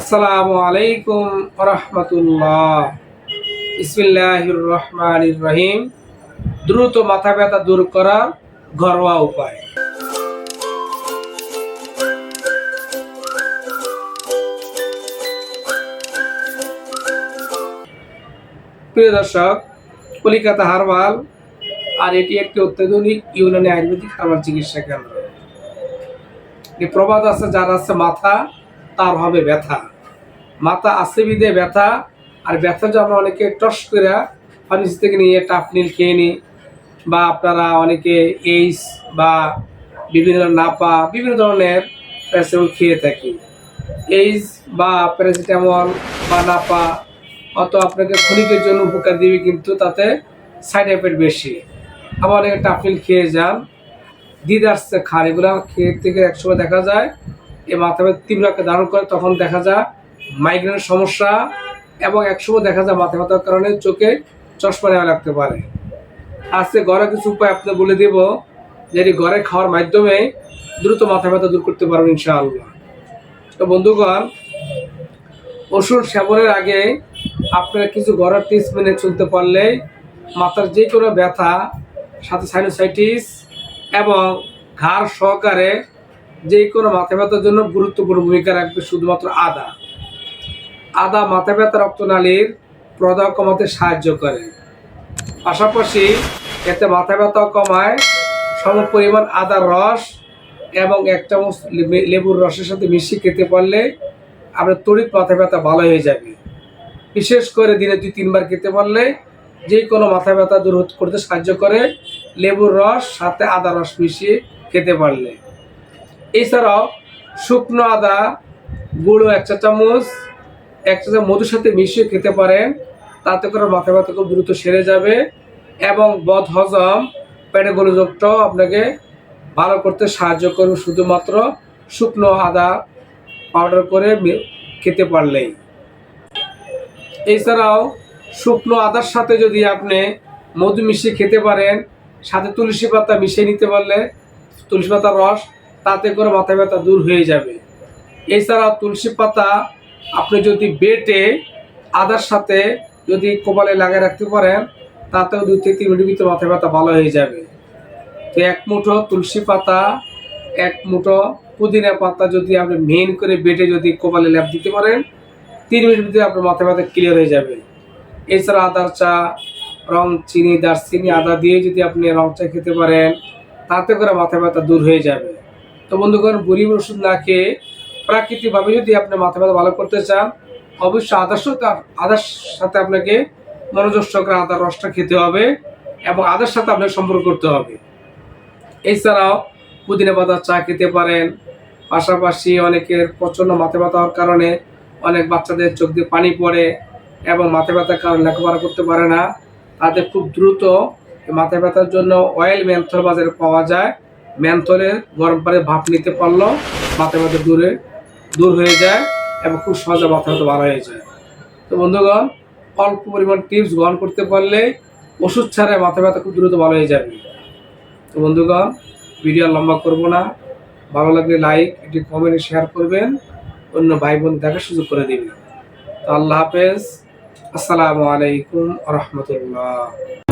আসসালামু আলাইকুম রহমতুল্লাহ ইসমিল্লাহির রহমানির রহিম। দ্রুত মাথা ব্যথা দূর করার ঘরোয়া উপায়। প্রিয় দর্শক, কলিকাতা হারবাল, আর এটি একটি অত্যাধুনিক ইউনানি আয়ুর্বেদিক হারবাল চিকিৎসা কেন্দ্র। প্রবাদ আছে, যার আছে মাথা, তার হবে ব্যথা। মাথা আছে বিদে ব্যথা, আর ব্যথা আমরা অনেকে টস করে ফার্মেসি থেকে নিয়ে টাফনিল খেয়ে নিই বা আপনারা অনেকে এইস বা বিভিন্ন ধরনের নাপা, বিভিন্ন ধরনের প্যারাসিটামল খেয়ে থাকি। এইস বা প্যারাসিটামল বা নাপা অত আপনাকে ক্ষণিকের জন্য উপকার দিবে কিন্তু তাতে সাইড এফেক্ট বেশি। আবার অনেকে টাফনিল খেয়ে যান দিদ আসছে, খান। এগুলো খেয়ে থেকে একসময় দেখা যায়, এ মাথা ব্যথা তীব্র ধারণ করে, তখন দেখা যায় মাইগ্রেনের সমস্যা এবং একসময় দেখা যায় মাথা ব্যথার কারণে চোখে চশমা নেওয়া লাগতে পারে। আজকে ঘরে কিছু উপায় আপনি বলে দেব, যেটি ঘরে খাওয়ার মাধ্যমে দ্রুত মাথা ব্যথা দূর করতে পারবেন ইনশাআল্লাহ। তো বন্ধুগণ, ওষুধ সেবনের আগে আপনারা কিছু ঘরের টিপস মেনে চলতে পারলে মাথার যে কোনো ব্যথা, সাথে সাইনোসাইটিস এবং ঘাড় সহকারে যে কোনো মাথা ব্যথার জন্য গুরুত্বপূর্ণ ভূমিকা রাখবে শুধুমাত্র আদা। আদা মাথা ব্যথা রক্তনালীর প্রদাহ কমাতে সাহায্য করে। পাশাপাশি এতে মাথা ব্যথা কমায়, সম পরিমাণ আদার রস এবং এক চামচ লেবুর রসের সাথে মিশিয়ে খেতে পারলে আপনার তড়িৎ মাথা ব্যথা ভালো হয়ে যাবে। বিশেষ করে দিনে দুই, তিনবার খেতে পারলে যে কোনো মাথা ব্যথা দূর করতে সাহায্য করে লেবুর রস, সাথে আদা রস মিশিয়ে খেতে পারলে। এছাড়াও শুকনো আদা, গুঁড়ো এক চা চামচ এক চা মধুর সাথে মিশিয়ে খেতে পারেন, তাতে করে মাথা ব্যথা খুব দ্রুত সেরে যাবে এবং বদ হজম পেটে আপনাকে ভালো করতে সাহায্য করবে শুধুমাত্র শুকনো আদা পাউডার করে খেতে পারলেই। এছাড়াও শুকনো আদার সাথে যদি আপনি মধু মিশিয়ে খেতে পারেন, সাথে তুলসী পাতা মিশিয়ে নিতে পারলে তুলসী পাতার রস তাতে করে মাথা ব্যথা দূর হয়ে যাবে। এছাড়াও তুলসী পাতা আপনি যদি বেটে আদার সাথে যদি কোপালে লাগিয়ে রাখতে পারেন, তাতেও দুই থেকে তিন মিনিটের ভিতরে মাথা ব্যথা ভালো হয়ে যাবে। তো এক মুঠো তুলসী পাতা, এক মুঠো পুদিনা পাতা যদি আপনি মেন করে বেটে যদি কোপালে ল্যাপ দিতে পারেন, তিন মিনিট ভিতরে আপনার মাথা ব্যথা ক্লিয়ার হয়ে যাবে। এছাড়া আদার চা, রং চিনি, দারচিনি, আদা দিয়ে যদি আপনি রং চা খেতে পারেন, তাতে করে মাথা ব্যথা দূর হয়ে যাবে। তো বন্ধুগণ, বুড়ি ওষুধ না খেয়ে প্রাকৃতিকভাবে যদি আপনি মাথা ব্যথা ভালো করতে চান, অবশ্যই আদার সাথে আদার সাথে আপনাকে মনোযোগ সহকারে আদার রসটা খেতে হবে এবং আদার সাথে আপনাকে সম্পর্ক করতে হবে। এছাড়াও পুদিনা পাতার চা খেতে পারেন, পাশাপাশি অনেকের প্রচণ্ড মাথা ব্যথা হওয়ার কারণে অনেক বাচ্চাদের চোখ দিয়ে পানি পড়ে এবং মাথা ব্যথার কারণে লেখাপড়া করতে পারে না। তাদের খুব দ্রুত মাথা ব্যথার জন্য অয়েল ম্যান্থল বাজারে পাওয়া যায়। ম্যান্থলের গরম পানি ভাপ নিতে পারলেও মাথা ব্যথা দূরে দূর হয়ে যায় এবং খুব সহজে মাথা ভালো হয়ে যায়। তো বন্ধুগণ, অল্প পরিমাণ টিপস গ্রহণ করতে পারলে ওষুধ ছাড়াই মাথা ব্যথা খুব দ্রুত ভালো হয়ে যাবে। তো বন্ধুগণ ভিডিও লম্বা করব না। ভালো লাগলে লাইক এটি কমেন্ট শেয়ার করবেন। অন্য ভাই বোন দেখার সুযোগ করে দিবেন। তো আল্লাহ হাফেজ। আসসালামু আলাইকুম রহমতুল্লাহ।